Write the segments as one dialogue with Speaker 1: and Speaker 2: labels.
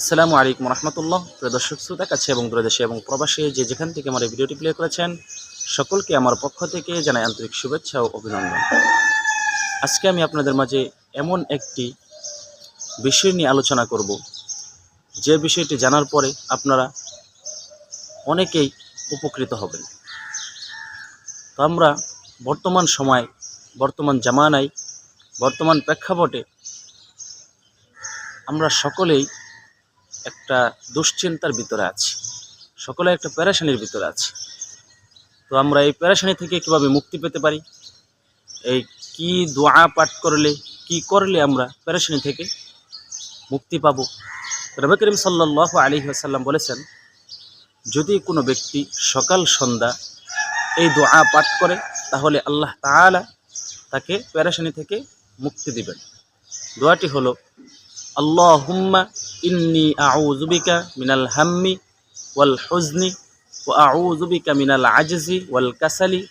Speaker 1: আসসালামু আলাইকুম রহমতুল্লাহ। প্রিয় দর্শক শ্রোতা, কাছে এবং দূরদেশে এবং প্রবাসে যে যেখান থেকে আমার এই ভিডিওটি প্লে করেছেন, সকলকে আমার পক্ষ থেকে জানাই আন্তরিক শুভেচ্ছা ও অভিনন্দন। আজকে আমি আপনাদের মাঝে এমন একটি বিষয় নিয়ে আলোচনা করব। যে বিষয়টি জানার পরে আপনারা অনেকেই উপকৃত হবেন। তো আমরা বর্তমান সময়, বর্তমান জামানায়, বর্তমান প্রেক্ষাপটে আমরা সকলেই একটা দুশ্চিন্তার ভিতরে আছি। সকলে একটা প্যারাশানির ভিতরে আছি। তো আমরা এই প্যারাশানি থেকে কীভাবে মুক্তি পেতে পারি? এই কি দোয়া পাঠ করলে, কি করলে আমরা প্যারাশানি থেকে মুক্তি পাবো? রবে করিম সাল্লাহ আলী আসাল্লাম বলেছেন, যদি কোনো ব্যক্তি সকাল, সন্ধ্যা এই দোয়া পাঠ করে, তাহলে আল্লাহ তাআলা তাকে প্যারাশানি থেকে মুক্তি দিবেন। দোয়াটি হলো, আল্লাহুম্মা ইন্নি আউযু বিকা মিনাল হাম্মি ওয়াল হুজনি ওয়া আউযু বিকা মিনাল আজজি ওয়াল কাসালি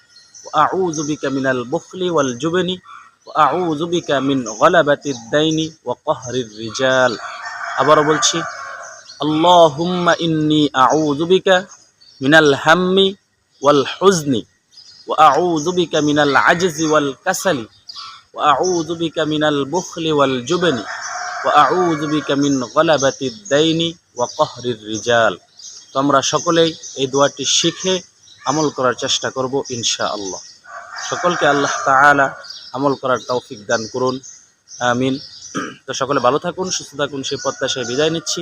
Speaker 1: ওয়া আউযু বিকা মিনাল বুখলি ওয়াল জুবনি ওয়া আউযু বিকা মিন গলাবাতিদ দাইনি ওয়া কহরির রিজাল আবারও বলছি আল্লাহুম্মা ইন্নি আউযু বিকা মিনাল হাম্মি ওয়াল হুজনি ওয়া আউযু বিকা মিনাল আজজি ওয়াল কাসালি ওয়া আউযু বিকা মিনাল বুখলি ওয়াল জুবনি وأعوذ بك من غلبة الدين وقهر الرجال তো আমরা সকলেই এই দোয়াটি শিখে আমল করার চেষ্টা করব ইনশাআল্লাহ সকলকে আল্লাহ তাআলা আমল করার তৌফিক দান করুন আমিন তো সকলে ভালো থাকুন সুস্থ থাকুন সেই প্রত্যাশায় বিদায় নিচ্ছি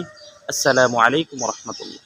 Speaker 1: আসসালামু আলাইকুম রহমতুল্লাহ